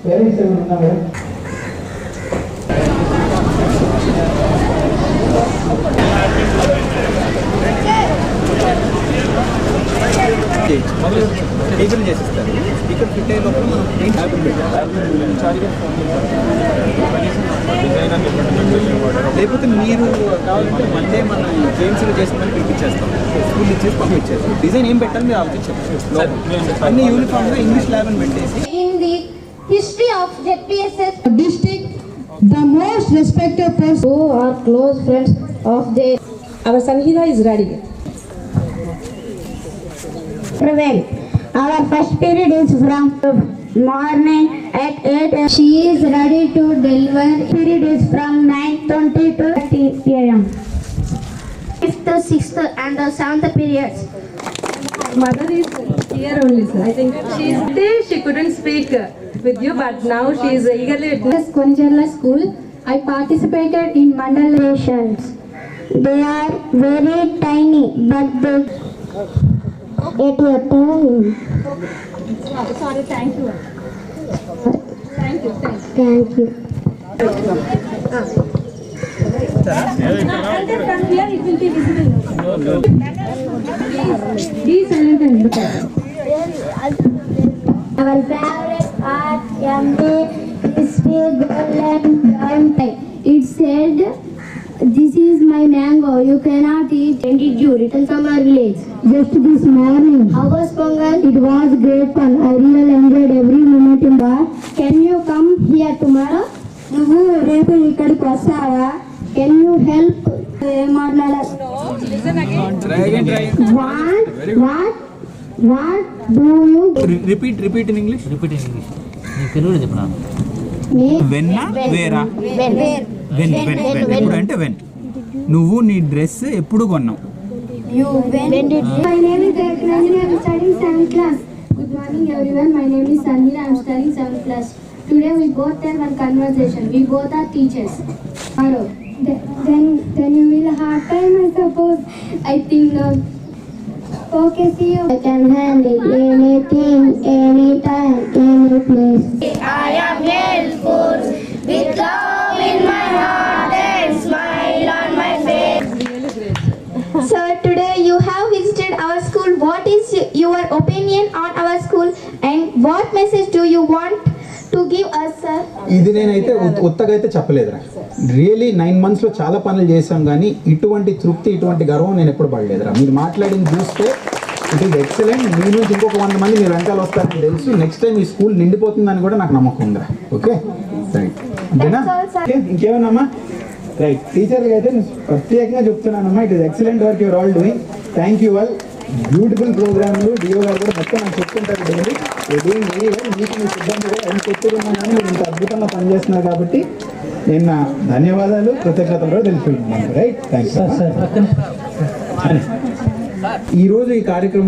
Parents ఏమైనా ఉన్నారా చేసిస్తారు ఇక్కడ ఫిట్ అయ్యే లోపల మనం ఫోన్ చేస్తాం లేకపోతే మీరు కావాలంటే మండే మన గేమ్స్లో చేసిన పిలిపించేస్తాం స్కూల్ ఇచ్చేసి పంపించేస్తాం డిజైన్ ఏం పెట్టాలి మీరు ఆలోచించారు అన్ని యూనిఫామ్గా ఇంగ్లీష్ ల్యాబ్ అని పెట్టేసి in the history of ZPSS district, the most respected person. who are close friends of the Our Sanhita is ready. Prevail. Our first period is from morning at 8 am. She is ready to deliver. Period is from 9.20 to 30 pm. Fifth, sixth and the seventh periods. Mother is here only, sir. I think she is there. She couldn't speak with you, but now she is eagerly. Yes, Konjala School. I participated in mandalations. They are very tiny, but they at your time. Sorry, thank you. Thank you. Thank you. Our favorite art MA crispy golden brown type. Said, "This is my mango. You cannot eat." And did you return from our village? Just this morning. How was Pongal? It was great fun. I really enjoyed every moment in the. Can you come here tomorrow? నువ్వు రేపు ఇక్కడికి వస్తావా can you help ఏం మాట్లాడాలి repeat repeat in English repeat in English నీకు తెలుగులో చెప్పినా make? వెన్నా వేరా When? వెన్ వెన్ వెన్ ఎప్పుడు అంటే వెన్ నువ్వు నీ డ్రెస్ ఎప్పుడు కొన్నావు You when? When did you? My name is Ranjini. I am studying seventh class. Good morning, everyone. My name is Sanjina. I am studying seventh class. Today we both have one conversation. We both are teachers. Tomorrow. Then, then, then you will have time, I suppose. I think no. Okay, see you. I can handle anything, anytime, any place. I am helpful with love in my heart and smile on my face. Sir, today you have visited our school. What is your opinion on our school and what message do you want to give us, sir? ఇది నేనైతే ఉత్- ఉత్తగా అయితే చెప్పలేదురా. Really nine మంత్స్లో చాలా పనులు చేశాం కానీ ఇటువంటి తృప్తి ఇటువంటి గర్వం నేను ఎప్పుడు పడలేదురా. మీరు మాట్లాడింది చూస్తే ఇట్ ఈస్ ఎక్సలెంట్ మీ నుంచి ఇంకొక వంద మంది మీరు వెనకాల వస్తారని తెలుసు. నెక్స్ట్ టైం ఈ స్కూల్ నిండిపోతుందని కూడా నాకు నమ్మకం ఉందిరా. ఓకే రైట్ అంతేనా That's all, sir. ఓకే ఇంకేమన్నామా రైట్ టీచర్కి అయితే ప్రత్యేకంగా చెప్తున్నానమ్మా. It is excellent work you're all doing thank you all beautiful ప్రోగ్రామ్లు డిఓ గారు కూడా మొత్తం నాకు చెప్తుంటారు డైలీ డూయింగ్ వెరీ వెల్ మీకు మీ సిబ్బంది కూడా ఎంత కానీ మీరు ఇంత అద్భుతంగా పనిచేస్తున్నారు కాబట్టి నేను నా ధన్యవాదాలు కృతజ్ఞతలు కూడా తెలుసుకుంటున్నాను రైట్ థ్యాంక్స్ ఈరోజు ఈ కార్యక్రమం